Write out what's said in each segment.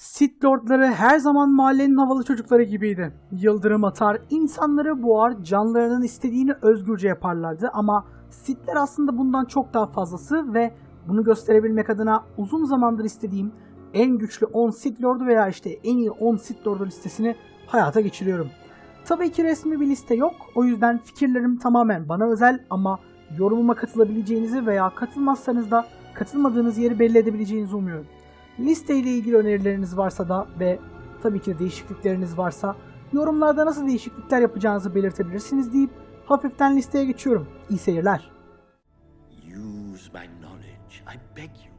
Sith Lordları her zaman mahallenin havalı çocukları gibiydi. Yıldırım atar, insanları boğar, canlarının istediğini özgürce yaparlardı ama Sith'ler aslında bundan çok daha fazlası ve bunu gösterebilmek adına uzun zamandır istediğim en güçlü 10 Sith Lord'u veya işte en iyi 10 Sith Lord'u listesini hayata geçiriyorum. Tabii ki resmi bir liste yok. O yüzden fikirlerim tamamen bana özel ama yorumuma katılabileceğinizi veya katılmazsanız da katılmadığınız yeri belli edebileceğinizi umuyorum. Liste ile ilgili önerileriniz varsa da ve tabii ki de değişiklikleriniz varsa yorumlarda nasıl değişiklikler yapacağınızı belirtebilirsiniz deyip hafiften listeye geçiyorum. İyi seyirler. Use my knowledge, I beg you.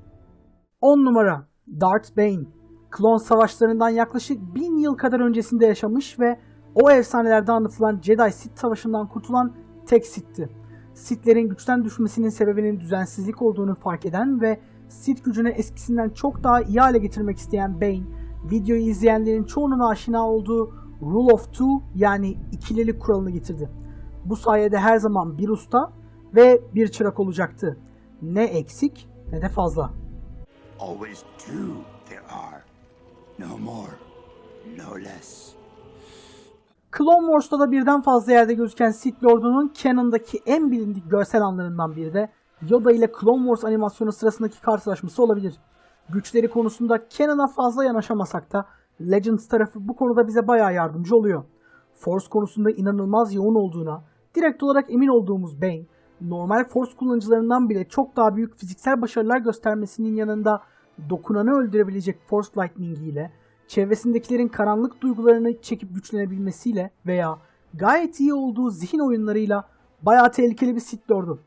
10 numara Darth Bane. Klon savaşlarından yaklaşık 1000 yıl kadar öncesinde yaşamış ve o efsanelerde anlatılan Jedi Sith savaşından kurtulan tek Sith'ti. Sith'lerin güçten düşmesinin sebebinin düzensizlik olduğunu fark eden ve Sith gücünü eskisinden çok daha iyi hale getirmek isteyen Bane, videoyu izleyenlerin çoğunun aşina olduğu Rule of Two yani ikililik kuralını getirdi. Bu sayede her zaman bir usta ve bir çırak olacaktı. Ne eksik ne de fazla. Always two there are. No more, no less. Clone Wars'ta da birden fazla yerde gözüken Sith Lord'unun canon'daki en bilindik görsel anlarından biri de Yoda ile Clone Wars animasyonu sırasındaki karşılaşması olabilir. Güçleri konusunda canon'a fazla yanaşamasak da Legends tarafı bu konuda bize bayağı yardımcı oluyor. Force konusunda inanılmaz yoğun olduğuna, direkt olarak emin olduğumuz Bane, normal Force kullanıcılarından bile çok daha büyük fiziksel başarılar göstermesinin yanında dokunanı öldürebilecek Force Lightning ile çevresindekilerin karanlık duygularını çekip güçlenebilmesiyle veya gayet iyi olduğu zihin oyunlarıyla bayağı tehlikeli bir Sith Lord'u.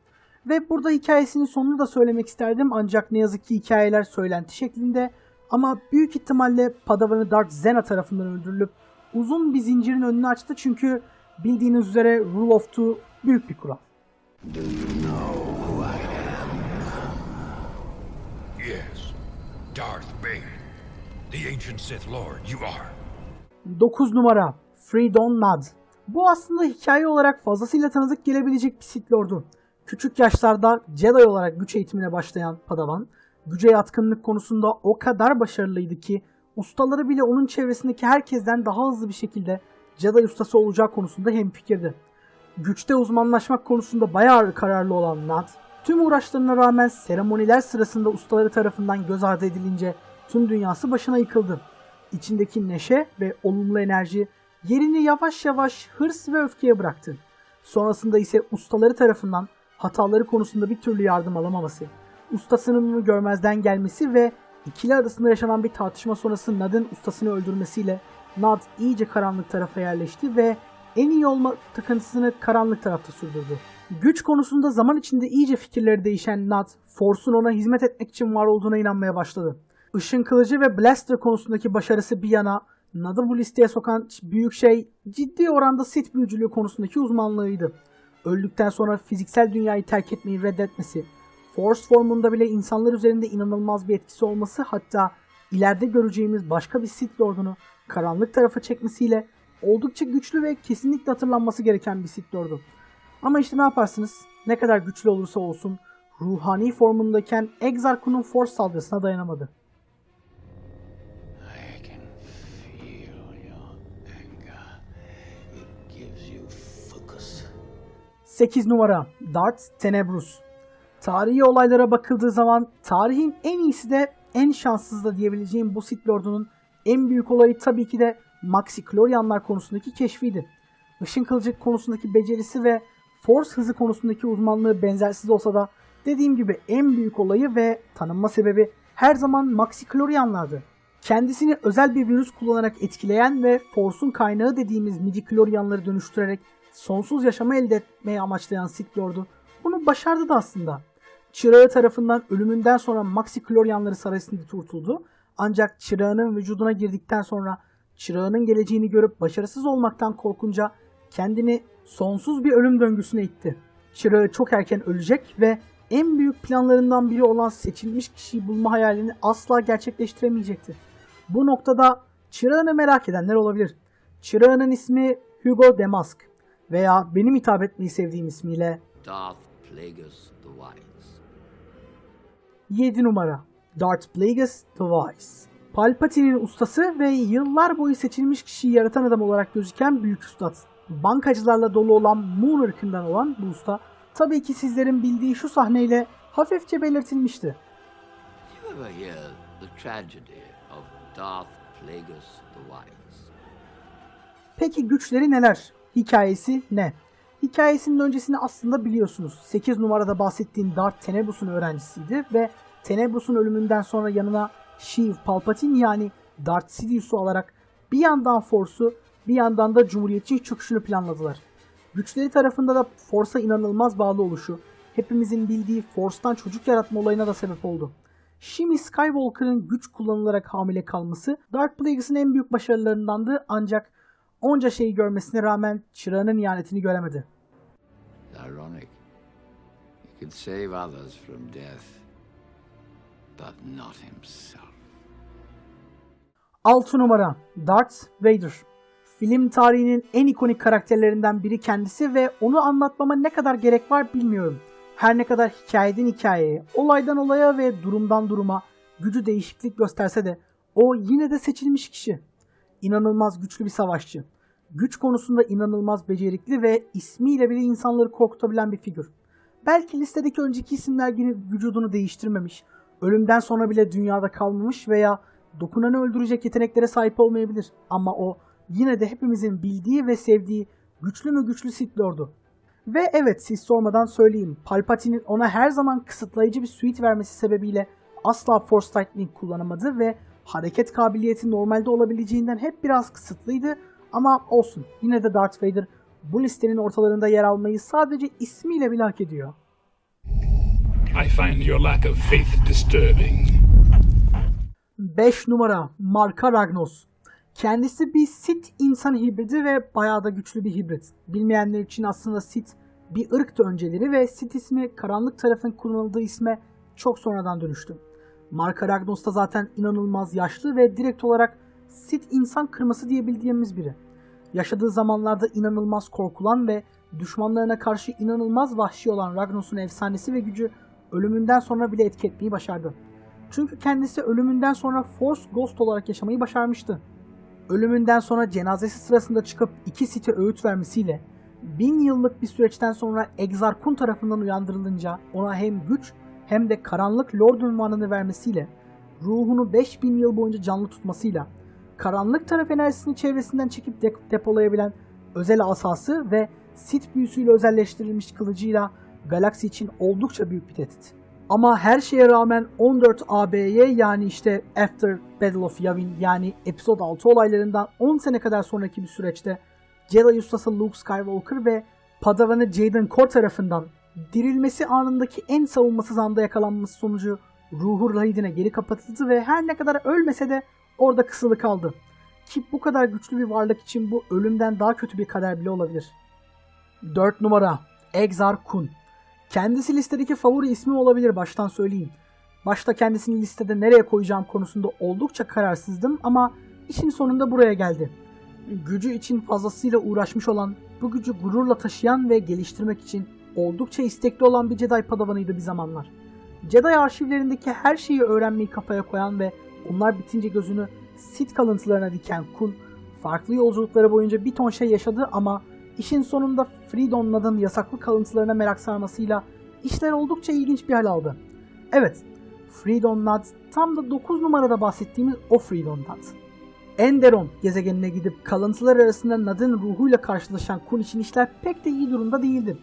Ve burada hikayesinin sonunu da söylemek isterdim ancak ne yazık ki hikayeler söylenti şeklinde ama büyük ihtimalle Padawan'ı Darth Zena tarafından öldürülüp uzun bir zincirin önünü açtı çünkü bildiğiniz üzere Rule of Two büyük bir kural. Yes, Darth Bane, the ancient Sith Lord you are. 9 numara Freedon Nad. Bu aslında hikaye olarak fazlasıyla tanıdık gelebilecek bir Sith Lord'u. Küçük yaşlarda Jedi olarak güç eğitimine başlayan Padawan, güce yatkınlık konusunda o kadar başarılıydı ki ustaları bile onun çevresindeki herkesten daha hızlı bir şekilde Jedi ustası olacağı konusunda hemfikirdi. Güçte uzmanlaşmak konusunda bayağı kararlı olan Nad, tüm uğraşlarına rağmen seremoniler sırasında ustaları tarafından göz ardı edilince tüm dünyası başına yıkıldı. İçindeki neşe ve olumlu enerji yerini yavaş yavaş hırs ve öfkeye bıraktı. Sonrasında ise ustaları tarafından hataları konusunda bir türlü yardım alamaması, ustasının görmezden gelmesi ve ikili arasında yaşanan bir tartışma sonrası Nad'ın ustasını öldürmesiyle Nad iyice karanlık tarafa yerleşti ve en iyi olma takıntısını karanlık tarafta sürdürdü. Güç konusunda zaman içinde iyice fikirleri değişen Nad, Force'un ona hizmet etmek için var olduğuna inanmaya başladı. Işın kılıcı ve Blaster konusundaki başarısı bir yana Nad'ı bu listeye sokan büyük şey ciddi oranda Sith büyücülüğü konusundaki uzmanlığıydı. Öldükten sonra fiziksel dünyayı terk etmeyi reddetmesi, Force formunda bile insanlar üzerinde inanılmaz bir etkisi olması hatta ileride göreceğimiz başka bir Sith Lord'unu karanlık tarafa çekmesiyle oldukça güçlü ve kesinlikle hatırlanması gereken bir Sith Lord'u. Ama işte ne yaparsınız? Ne kadar güçlü olursa olsun ruhani formundayken Exarch'un Force saldırısına dayanamadı. 8 numara Darth Tenebrus. Tarihi olaylara bakıldığı zaman tarihin en iyisi de en şanssız da diyebileceğim bu Sith Lord'unun en büyük olayı tabii ki de Maxi-Chlorianlar konusundaki keşfiydi. Işın kılıcı konusundaki becerisi ve Force hızı konusundaki uzmanlığı benzersiz olsa da dediğim gibi en büyük olayı ve tanınma sebebi her zaman Maxi-Chlorianlardı. Kendisini özel bir virüs kullanarak etkileyen ve Force'un kaynağı dediğimiz midi-Chlorianları dönüştürerek sonsuz yaşamı elde etmeyi amaçlayan Sith Lord'u bunu başardı da aslında. Çırağı tarafından ölümünden sonra Maxi-Chlorianları sayesinde kurtuldu. Ancak çırağının vücuduna girdikten sonra çırağının geleceğini görüp başarısız olmaktan korkunca kendini sonsuz bir ölüm döngüsüne itti. Çırağı çok erken ölecek ve en büyük planlarından biri olan seçilmiş kişiyi bulma hayalini asla gerçekleştiremeyecekti. Bu noktada çırağını merak edenler olabilir. Çırağının ismi Hugo Damask veya benim hitap etmeyi sevdiğim ismiyle Darth Plagueis the Wise. 7 numara Darth Plagueis the Wise. Palpatine'in ustası ve yıllar boyu seçilmiş kişiyi yaratan adam olarak gözüken büyük üstad. Bankacılarla dolu olan Moon ırkından olan bu usta tabii ki sizlerin bildiği şu sahneyle hafifçe belirtilmişti. Peki güçleri neler? Hikayesi ne? Hikayesinin öncesini aslında biliyorsunuz. 8 numarada bahsettiğim Darth Tenebus'un öğrencisiydi ve Tenebus'un ölümünden sonra yanına Sheev Palpatine yani Darth Sidious'u alarak bir yandan Force'u bir yandan da Cumhuriyetçi çöküşünü planladılar. Güçleri tarafında da Force'a inanılmaz bağlı oluşu, hepimizin bildiği Force'tan çocuk yaratma olayına da sebep oldu. Şimdi Skywalker'ın güç kullanılarak hamile kalması Darth Plagueis'in en büyük başarılarındandı ancak onca şeyi görmesine rağmen çırağının ihanetini göremedi. İronic. He could save others from death, but not himself. 6 numara Darth Vader. Film tarihinin en ikonik karakterlerinden biri kendisi ve onu anlatmama ne kadar gerek var bilmiyorum. Her ne kadar hikayeden hikayeye, olaydan olaya ve durumdan duruma gücü değişiklik gösterse de o yine de seçilmiş kişi. İnanılmaz güçlü bir savaşçı. Güç konusunda inanılmaz becerikli ve ismiyle bile insanları korkutabilen bir figür. Belki listedeki önceki isimler gibi vücudunu değiştirmemiş, ölümden sonra bile dünyada kalmamış veya dokunanı öldürecek yeteneklere sahip olmayabilir. Ama o yine de hepimizin bildiği ve sevdiği güçlü mü güçlü Sith Lord'u. Ve evet siz sormadan söyleyeyim. Palpatine'in ona her zaman kısıtlayıcı bir suit vermesi sebebiyle asla Force Lightning kullanamadı ve hareket kabiliyeti normalde olabileceğinden hep biraz kısıtlıydı. Ama olsun yine de Darth Vader bu listenin ortalarında yer almayı sadece ismiyle bile hak ediyor. I find your lack of faith disturbing. 5 numara Marka Ragnos. Kendisi bir Sith insan hibridi ve bayağı da güçlü bir hibrit. Bilmeyenler için aslında Sith bir ırktı önceleri ve Sith ismi karanlık tarafın kullanıldığı isme çok sonradan dönüştü. Marka Ragnos da zaten inanılmaz yaşlı ve direkt olarak Sith insan kırması diyebildiğimiz biri. Yaşadığı zamanlarda inanılmaz korkulan ve düşmanlarına karşı inanılmaz vahşi olan Ragnos'un efsanesi ve gücü ölümünden sonra bile etki etmeyi başardı. Çünkü kendisi ölümünden sonra Force Ghost olarak yaşamayı başarmıştı. Ölümünden sonra cenazesi sırasında çıkıp iki Sith'e öğüt vermesiyle bin yıllık bir süreçten sonra Exar Kun tarafından uyandırılınca ona hem güç hem de karanlık Lord unvanını vermesiyle ruhunu 5000 yıl boyunca canlı tutmasıyla karanlık taraf enerjisini çevresinden çekip de- depolayabilen özel asası ve Sith büyüsüyle özelleştirilmiş kılıcıyla galaksi için oldukça büyük bir tehdit. Ama her şeye rağmen 14 AB'ye yani işte After Battle of Yavin yani Episode 6 olaylarından 10 sene kadar sonraki bir süreçte Jedi ustası Luke Skywalker ve Padavanı Jaden Core tarafından dirilmesi anındaki en savunmasız anda yakalanması sonucu ruhu rahidine geri kapatıldı ve her ne kadar ölmese de orada kısılı kaldı. Ki bu kadar güçlü bir varlık için bu ölümden daha kötü bir kader bile olabilir. 4 numara Exar Kun. Kendisi listedeki favori ismi olabilir baştan söyleyeyim. Başta kendisini listede nereye koyacağım konusunda oldukça kararsızdım ama işin sonunda buraya geldi. Gücü için fazlasıyla uğraşmış olan, bu gücü gururla taşıyan ve geliştirmek için oldukça istekli olan bir Jedi padavanıydı bir zamanlar. Jedi arşivlerindeki her şeyi öğrenmeyi kafaya koyan ve onlar bitince gözünü Sith kalıntılarına diken Kun, farklı yolculukları boyunca bir ton şey yaşadı ama işin sonunda Freedom Nad'ın yasaklı kalıntılarına merak sarmasıyla işler oldukça ilginç bir hal aldı. Evet, Freedom Nad tam da 9 numarada bahsettiğimiz o Freedom Nad. Enderon gezegenine gidip kalıntılar arasında Nad'ın ruhuyla karşılaşan Kun için işler pek de iyi durumda değildi.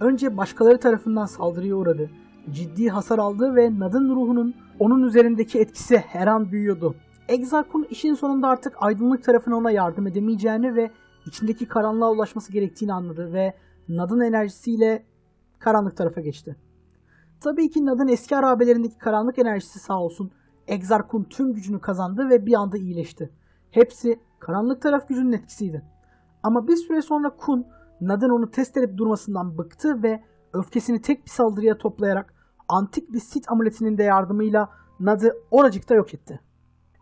Önce başkaları tarafından saldırıya uğradı. Ciddi hasar aldı ve Nad'ın ruhunun onun üzerindeki etkisi her an büyüyordu. Exarch'un işin sonunda artık aydınlık tarafına ona yardım edemeyeceğini ve içindeki karanlığa ulaşması gerektiğini anladı ve Nad'ın enerjisiyle karanlık tarafa geçti. Tabii ki Nad'ın eski harabelerindeki karanlık enerjisi sağ olsun Exarch'un tüm gücünü kazandı ve bir anda iyileşti. Hepsi karanlık taraf gücünün etkisiydi. Ama bir süre sonra Kun, Nad'ın onu test edip durmasından bıktı ve öfkesini tek bir saldırıya toplayarak antik bir Sith amuletinin de yardımıyla Nad'ı oracıkta yok etti.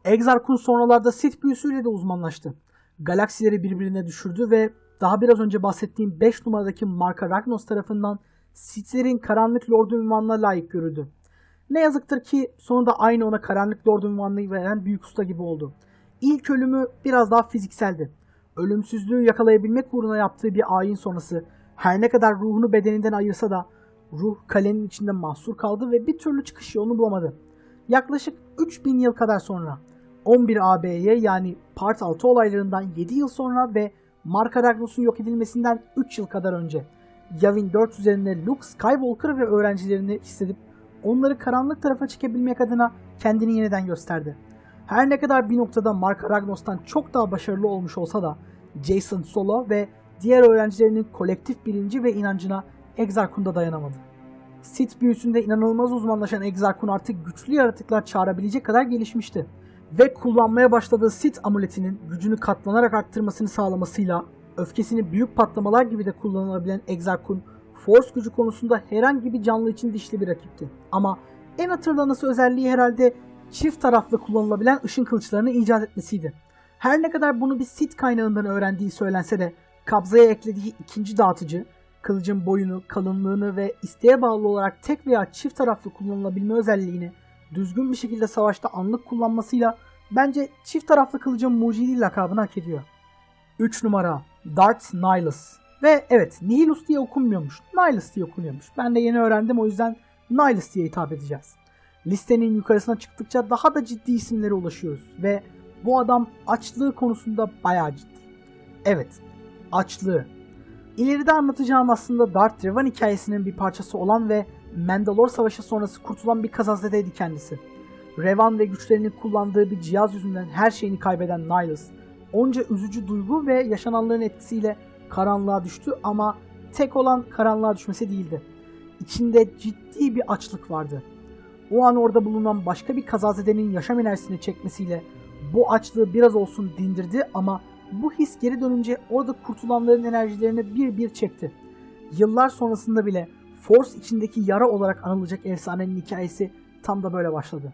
Exar Kun sonralarda Sith büyüsüyle de uzmanlaştı. Galaksileri birbirine düşürdü ve daha biraz önce bahsettiğim 5 numaradaki marka Ragnos tarafından Sith'lerin karanlık lordu ünvanına layık görüldü. Ne yazıktır ki sonunda aynı ona karanlık lord unvanını veren büyük usta gibi oldu. İlk ölümü biraz daha fizikseldi. Ölümsüzlüğü yakalayabilmek uğruna yaptığı bir ayin sonrası her ne kadar ruhunu bedeninden ayırsa da ruh kalenin içinde mahsur kaldı ve bir türlü çıkış yolunu bulamadı. Yaklaşık 3000 yıl kadar sonra 11 AB'ye yani Part 6 olaylarından 7 yıl sonra ve Marka Ragnus'un yok edilmesinden 3 yıl kadar önce Yavin 4 üzerinde Luke Skywalker ve öğrencilerini hissedip onları karanlık tarafa çekebilmek adına kendini yeniden gösterdi. Her ne kadar bir noktada Mark Ragnos'tan çok daha başarılı olmuş olsa da Jason Solo ve diğer öğrencilerinin kolektif bilinci ve inancına Exarchun da dayanamadı. Sith büyüsünde inanılmaz uzmanlaşan Exarchun artık güçlü yaratıklar çağırabilecek kadar gelişmişti. Ve kullanmaya başladığı Sith amuletinin gücünü katlanarak arttırmasını sağlamasıyla öfkesini büyük patlamalar gibi de kullanılabilen Exarchun, Force gücü konusunda herhangi bir canlı için dişli bir rakipti. Ama en hatırlanası özelliği herhalde çift taraflı kullanılabilen ışın kılıçlarını icat etmesiydi. Her ne kadar bunu bir Sith kaynağından öğrendiği söylense de kabzaya eklediği ikinci dağıtıcı, kılıcın boyunu, kalınlığını ve isteğe bağlı olarak tek veya çift taraflı kullanılabilme özelliğini düzgün bir şekilde savaşta anlık kullanmasıyla bence çift taraflı kılıcın mucidi lakabını hak ediyor. 3 numara Darth Nihilus. Ve evet Nihilus diye okunmuyormuş. Nihilus diye okunuyormuş. Ben de yeni öğrendim o yüzden Nihilus diye hitap edeceğiz. Listenin yukarısına çıktıkça daha da ciddi isimlere ulaşıyoruz ve bu adam açlığı konusunda bayağı ciddi. Evet, açlığı. İleride anlatacağım aslında Darth Revan hikayesinin bir parçası olan ve Mandalore Savaşı sonrası kurtulan bir kazazedeydi kendisi. Revan ve güçlerini kullandığı bir cihaz yüzünden her şeyini kaybeden Nihilus, onca üzücü duygu ve yaşananların etkisiyle karanlığa düştü ama tek olan karanlığa düşmesi değildi. İçinde ciddi bir açlık vardı. O an orada bulunan başka bir kazazedenin yaşam enerjisini çekmesiyle bu açlığı biraz olsun dindirdi ama bu his geri dönünce orada kurtulanların enerjilerini bir bir çekti. Yıllar sonrasında bile Force içindeki yara olarak anılacak efsanenin hikayesi tam da böyle başladı.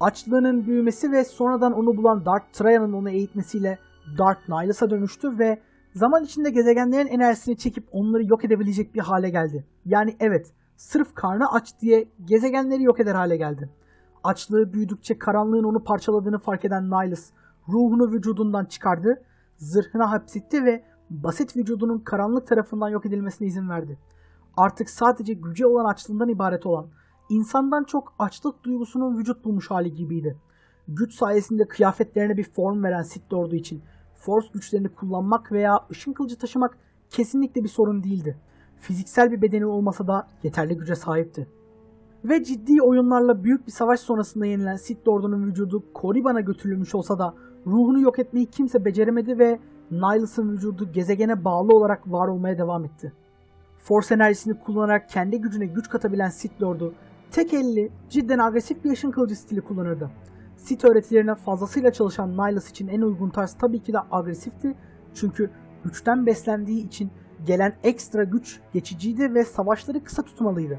Açlığının büyümesi ve sonradan onu bulan Darth Trajan'ın onu eğitmesiyle Darth Nihilus'a dönüştü ve zaman içinde gezegenlerin enerjisini çekip onları yok edebilecek bir hale geldi. Yani evet, sırf karnı aç diye gezegenleri yok eder hale geldi. Açlığı büyüdükçe karanlığın onu parçaladığını fark eden Nihilus, ruhunu vücudundan çıkardı, zırhına hapsetti ve basit vücudunun karanlık tarafından yok edilmesine izin verdi. Artık sadece güce olan açlığından ibaret olan, insandan çok açlık duygusunun vücut bulmuş hali gibiydi. Güç sayesinde kıyafetlerine bir form veren Sith Lord'u için Force güçlerini kullanmak veya ışın kılıcı taşımak kesinlikle bir sorun değildi. Fiziksel bir bedeni olmasa da yeterli güce sahipti. Ve ciddi oyunlarla büyük bir savaş sonrasında yenilen Sith Lord'unun vücudu Korriban'a götürülmüş olsa da ruhunu yok etmeyi kimse beceremedi ve Nihilus'ın vücudu gezegene bağlı olarak var olmaya devam etti. Force enerjisini kullanarak kendi gücüne güç katabilen Sith Lord'u tek elli, cidden agresif bir ışın kılıcı stili kullanırdı. Sith öğretilerine fazlasıyla çalışan Nihilus için en uygun tarz tabii ki de agresifti. Çünkü güçten beslendiği için gelen ekstra güç geçiciydi ve savaşları kısa tutmalıydı.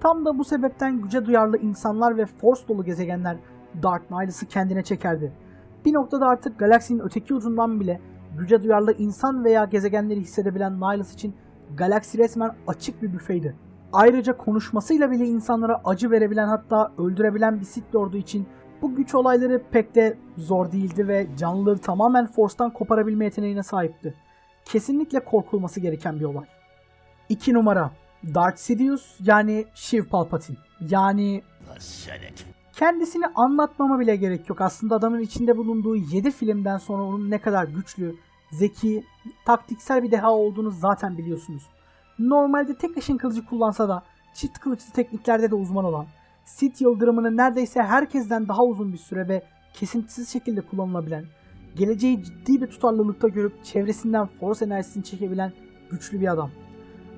Tam da bu sebepten güce duyarlı insanlar ve force dolu gezegenler Dark Nihilus'ı kendine çekerdi. Bir noktada artık galaksinin öteki ucundan bile güce duyarlı insan veya gezegenleri hissedebilen Nihilus için galaksi resmen açık bir büfeydi. Ayrıca konuşmasıyla bile insanlara acı verebilen hatta öldürebilen bir Sith Lord'u için bu güç olayları pek de zor değildi ve canlıları tamamen Force'tan koparabilme yeteneğine sahipti. Kesinlikle korkulması gereken bir olay. 2 numara Darth Sidious yani Shiv Palpatine. Yani Pathetic. Kendisini anlatmama bile gerek yok. Aslında adamın içinde bulunduğu 7 filmden sonra onun ne kadar güçlü, zeki, taktiksel bir deha olduğunu zaten biliyorsunuz. Normalde tek ışın kılıcı kullansa da çift kılıçlı tekniklerde de uzman olan, Sith yıldırımını neredeyse herkesten daha uzun bir süre ve kesintisiz şekilde kullanılabilen, geleceği ciddi bir tutarlılıkta görüp çevresinden Force enerjisini çekebilen güçlü bir adam.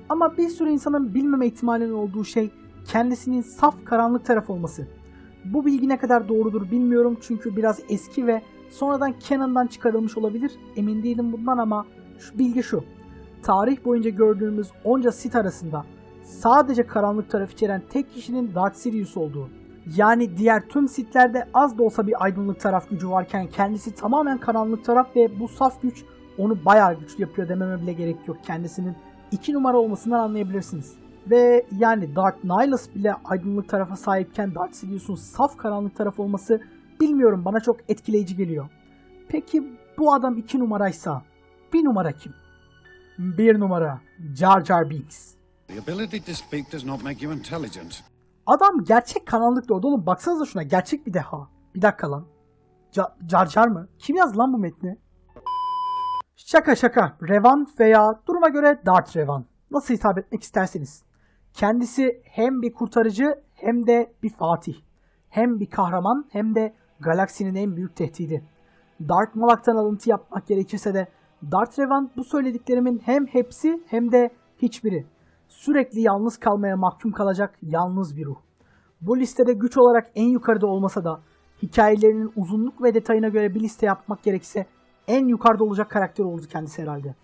Ama bir sürü insanın bilmeme ihtimalinin olduğu şey kendisinin saf karanlık taraf olması. Bu bilgi ne kadar doğrudur bilmiyorum çünkü biraz eski ve sonradan Canon'dan çıkarılmış olabilir. Emin değilim bundan ama şu bilgi şu. Tarih boyunca gördüğümüz onca Sith arasında sadece karanlık taraf içeren tek kişinin Darth Sidious olduğu. Yani diğer tüm Sith'lerde az da olsa bir aydınlık taraf gücü varken kendisi tamamen karanlık taraf ve bu saf güç onu bayağı güçlü yapıyor dememe bile gerek yok. Kendisinin iki numara olmasından anlayabilirsiniz. Ve yani Dark Nihilus bile aydınlık tarafa sahipken Dark Sidious'un saf karanlık taraf olması bilmiyorum bana çok etkileyici geliyor. Peki bu adam 2 numaraysa bir numara kim? Bir numara Jar Jar Binks. The ability to speak does not make you intelligent. Adam gerçek karanlık lord oğlum baksanıza şuna gerçek bir deha. Bir dakika lan. Ca- Jar Jar mı? Kim yazdı lan bu metni? Şaka şaka. Revan veya duruma göre Darth Revan. Nasıl hitap etmek isterseniz. Kendisi hem bir kurtarıcı hem de bir fatih. Hem bir kahraman hem de galaksinin en büyük tehdidi. Dark Malak'tan alıntı yapmak gerekirse de Darth Revan bu söylediklerimin hem hepsi hem de hiçbiri. Sürekli yalnız kalmaya mahkum kalacak yalnız bir ruh. Bu listede güç olarak en yukarıda olmasa da hikayelerinin uzunluk ve detayına göre bir liste yapmak gerekirse en yukarıda olacak karakter oldu kendisi herhalde.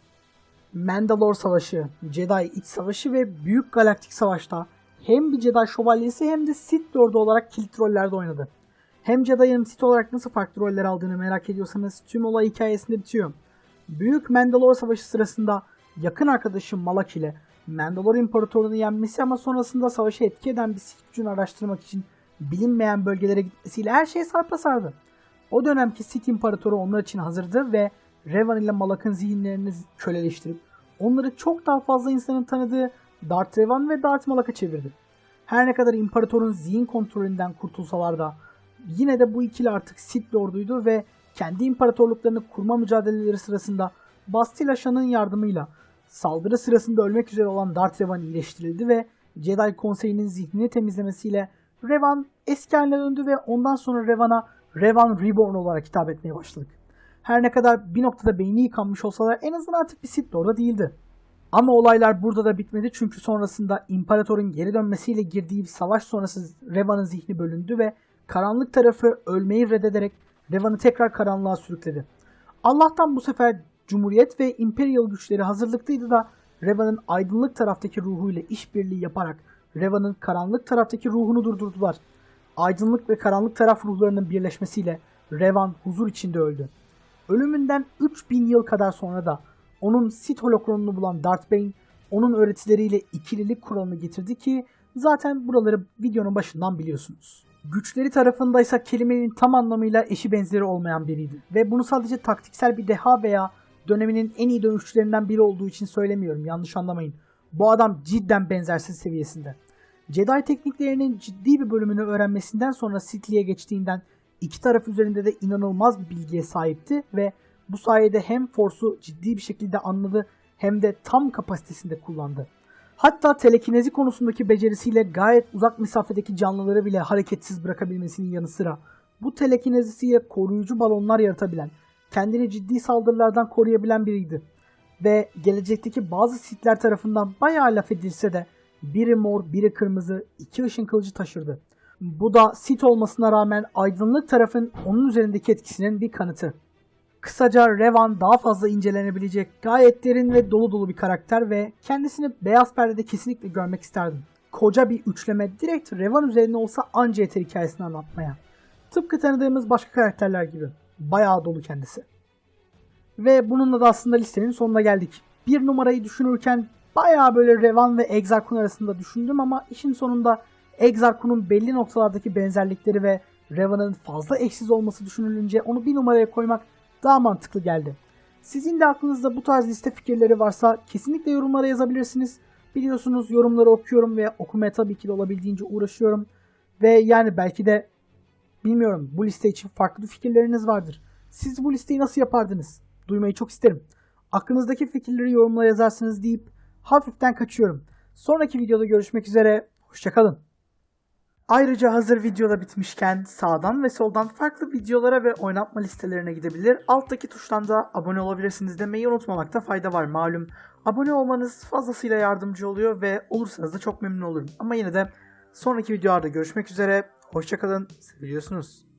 Mandalore Savaşı, Jedi İç Savaşı ve Büyük Galaktik Savaş'ta hem bir Jedi şövalyesi hem de Sith Lord'u olarak kilit rollerde oynadı. Hem Jedi hem Sith olarak nasıl farklı roller aldığını merak ediyorsanız tüm olay hikayesinde bitiyor. Büyük Mandalore Savaşı sırasında yakın arkadaşı Malak ile Mandalore İmparatorluğunu yenmesi ama sonrasında savaşı etki eden bir Sith gücünü araştırmak için bilinmeyen bölgelere gitmesiyle her şey sarpa sardı. O dönemki Sith İmparatoru onlar için hazırdı ve Revan ile Malak'ın zihinlerini köleleştirip onları çok daha fazla insanın tanıdığı Darth Revan ve Darth Malak'a çevirdi. Her ne kadar imparatorun zihin kontrolünden kurtulsalar da yine de bu ikili artık Sith Lord'uydu ve kendi imparatorluklarını kurma mücadeleleri sırasında Bastille Shah'ın yardımıyla saldırı sırasında ölmek üzere olan Darth Revan iyileştirildi ve Jedi Konseyi'nin zihnini temizlemesiyle Revan eski haline döndü ve ondan sonra Revan'a Revan Reborn olarak hitap etmeye başladık. Her ne kadar bir noktada beyni yıkanmış olsalar en azından artık bir Sith Lord'a değildi. Ama olaylar burada da bitmedi çünkü sonrasında İmparator'un geri dönmesiyle girdiği bir savaş sonrası Revan'ın zihni bölündü ve karanlık tarafı ölmeyi reddederek Revan'ı tekrar karanlığa sürükledi. Allah'tan bu sefer Cumhuriyet ve Imperial güçleri hazırlıklıydı da Revan'ın aydınlık taraftaki ruhuyla işbirliği yaparak Revan'ın karanlık taraftaki ruhunu durdurdular. Aydınlık ve karanlık taraf ruhlarının birleşmesiyle Revan huzur içinde öldü. Ölümünden 3000 yıl kadar sonra da onun Sith holokronunu bulan Darth Bane onun öğretileriyle ikililik kuralını getirdi ki zaten buraları videonun başından biliyorsunuz. Güçleri tarafındaysa kelimenin tam anlamıyla eşi benzeri olmayan biriydi. Ve bunu sadece taktiksel bir deha veya döneminin en iyi dövüşçülerinden biri olduğu için söylemiyorum yanlış anlamayın. Bu adam cidden benzersiz seviyesinde. Jedi tekniklerinin ciddi bir bölümünü öğrenmesinden sonra Sith'liğe geçtiğinden iki taraf üzerinde de inanılmaz bir bilgiye sahipti ve bu sayede hem Force'u ciddi bir şekilde anladı hem de tam kapasitesinde kullandı. Hatta telekinezi konusundaki becerisiyle gayet uzak mesafedeki canlıları bile hareketsiz bırakabilmesinin yanı sıra bu telekinezisiyle koruyucu balonlar yaratabilen, kendini ciddi saldırılardan koruyabilen biriydi. Ve gelecekteki bazı Sith'ler tarafından bayağı laf edilse de biri mor, biri kırmızı, iki ışın kılıcı taşırdı. Bu da Sith olmasına rağmen aydınlık tarafın onun üzerindeki etkisinin bir kanıtı. Kısaca Revan daha fazla incelenebilecek gayet derin ve dolu dolu bir karakter ve kendisini beyaz perdede kesinlikle görmek isterdim. Koca bir üçleme direkt Revan üzerine olsa anca yeter hikayesini anlatmaya. Tıpkı tanıdığımız başka karakterler gibi. Bayağı dolu kendisi. Ve bununla da aslında listenin sonuna geldik. Bir numarayı düşünürken bayağı böyle Revan ve Exarchun arasında düşündüm ama işin sonunda Exarchun'un belli noktalardaki benzerlikleri ve Revan'ın fazla eşsiz olması düşünülünce onu bir numaraya koymak daha mantıklı geldi. Sizin de aklınızda bu tarz liste fikirleri varsa kesinlikle yorumlara yazabilirsiniz. Biliyorsunuz yorumları okuyorum ve okumaya tabii ki de olabildiğince uğraşıyorum. Ve yani belki de bilmiyorum bu liste için farklı fikirleriniz vardır. Siz bu listeyi nasıl yapardınız? Duymayı çok isterim. Aklınızdaki fikirleri yorumlara yazarsınız deyip hafiften kaçıyorum. Sonraki videoda görüşmek üzere. Hoşçakalın. Ayrıca hazır videoda bitmişken sağdan ve soldan farklı videolara ve oynatma listelerine gidebilir. Alttaki tuştan da abone olabilirsiniz demeyi unutmamakta fayda var malum. Abone olmanız fazlasıyla yardımcı oluyor ve olursanız da çok memnun olurum. Ama yine de sonraki videolarda görüşmek üzere. Hoşçakalın. Seviyorsunuz.